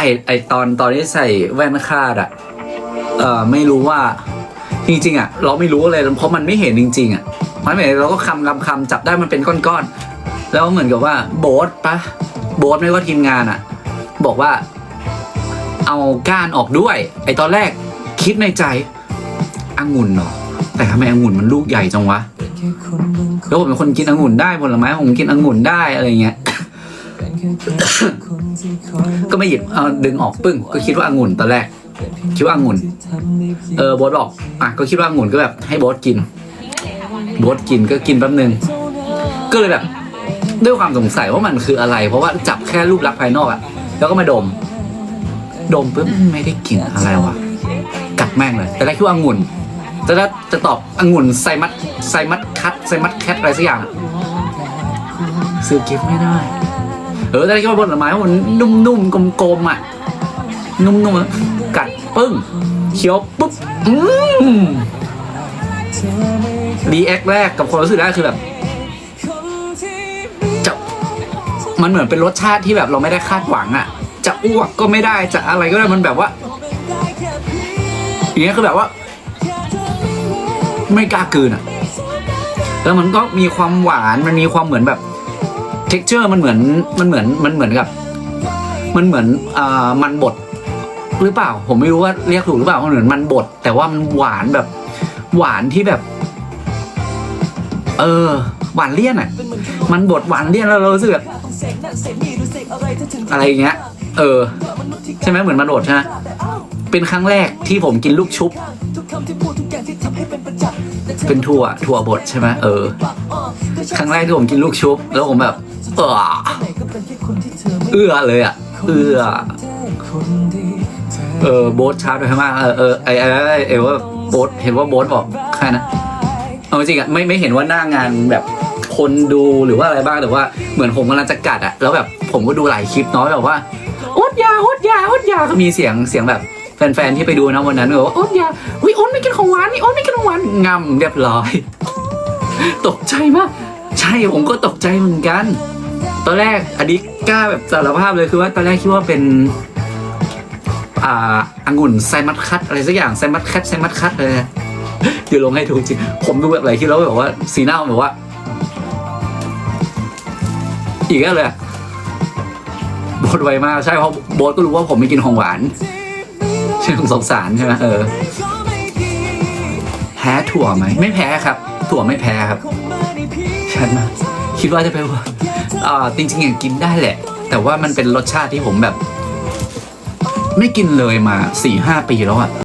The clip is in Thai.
ไอไอตอนตอนที่ใส่แว่นคาดอะเอ่อไม่รู้ว่าจริงๆอะเราไม่รู้อะไรเพราะมันไม่เห็นจริง ๆอะมันไม่เห็นเราก็คำคำคำจับได้มันเป็นก้อนๆแล้วเหมือนกับว่าโบ๊ทปะโบ๊ทไม่ว่าทีมงานอะบอกว่า เอาก้านออกด้วย ไอตอนแรกคิดในใจองุ่นเหรอแต่ทำไมองุ่นมันลูกใหญ่จังวะแล้วผมเป็นคนกินองุ่นได้ผลไม้ผมกินองุ่นได้อะไรเงี้ย ก็ไม่หยิบเอาดึงออกปึ้ง ก็คิดว่าองุ่นตอนแรก คิดว่าองุ่น เออโบทบอกอะก็คิดว่าองุ่นก็แบบให้โบทกิน โบทกินก็กินแป๊บนึง ก็เลยแบบ ด้วยความสงสัยว่ามันคืออะไร เพราะว่าจับแค่รูปลักษณ์ภายนอกอะแล้วก็มาดม ดมปุ๊บไม่ได้กลิ่นอะไรวะกัดแม่งเลย แต่แรกคิดว่าองุ่นแต่ถ้จะตอบองุ่นไซมัดไซมัดคัดไซมัดแคทอะไรสักอย่างซื้อกิฟต์ไม่ได้ เออแต่แรกคิดว่าผลไม้มันนุ่มๆกลมๆอะนุ่มๆกัดปึ้งเคี้ยวปุ๊บอืมรีแอคแรกกับความรู้สึกแรกคือแบบจะมันเหมือนเป็นรสชาติที่แบบเราไม่ได้คาดหวังอะ จะอ้วกก็ไม่ได้จะอะไรก็ได้มันแบบว่าอย่างเงี้ยคือแบบว่า ไม่กล้ากลืนอะแล้วมันก็มีความหวานมันมีความเหมือนแบบ เท็กเจอร์มันเหมือนมันเหมือนมันเหมือนกับ มันเหมือนอ่ามันบดหรือเปล่า ผมไม่รู้ว่าเรียกถูกหรือเปล่ามันเหมือนมันบดแต่ว่ามันหวานแบบ หวานที่แบบ เออ หวานเลี่ยนอะ มันบดหวานเลี่ยนแล้วเรารู้สึกแบบอะไรอย่างเงี้ย เออ ใช่ไหมเหมือนมันบดใช่ไหมเป็นครั้งแรกที่ผมกินลูกชุบ เป็นถั่วถั่วบดใช่ไหมเออ ครั้งแรกที่ผมกินลูกชุบ แล้วผมแบบเออเอื้อเลยอะเอื้อเออโบ๊ทชาร์จไปข้างล่างเออเออไอไอไอเอว่าโบ๊ทเห็นว่าโบ๊ทบอกใครนะเอาจริงอะไม่ไม่เห็นว่าหน้างานแบบคนดูหรือว่าอะไรบ้างแต่ว่าเหมือนผมกำลังจะกัดอะแล้วแบบผมก็ดูหลายคลิปเน้อยแบบว่าอดยาอดยาอดยาก็มีเสียงเสียงแบบ แฟนๆที่ไปดูนะวันนั้นแบบว่าอดยาวิอ้นไม่กินของหวานนี่อ้นไม่กินของหวานงำเรียบร้อย ตกใจมากใช่ผมก็ตกใจเหมือนกัน ตอนแรกอันนี้กล้าแบบสารภาพเลยคือว่าตอนแรกคิดว่าเป็นอ่าองุ่นไซมัดคัตอะไรสักอย่างไซมัดคัตไซมัดคัตเลยเดี๋ยวลงให้ดูจริงผมดูแบบหลายคลิปแล้วแบบว่าสีหน้าแบบว่า อีกแล้วเลยอะโบทไวมากใช่เพราะโบทก็รู้ว่าผมไม่กินของหวาน ใช่สงสารใช่ไหมเออ แพ้ถั่วไหม ไม่แพ้ครับ ถั่วไม่แพ้ครับ ฉันมาคิดว่าจะไปว่าอ่าจริงๆอย่างกินได้แหละ แต่ว่ามันเป็นรสชาติที่ผมแบบ ไม่กินเลยมาสี่ห้าปีแล้วอะ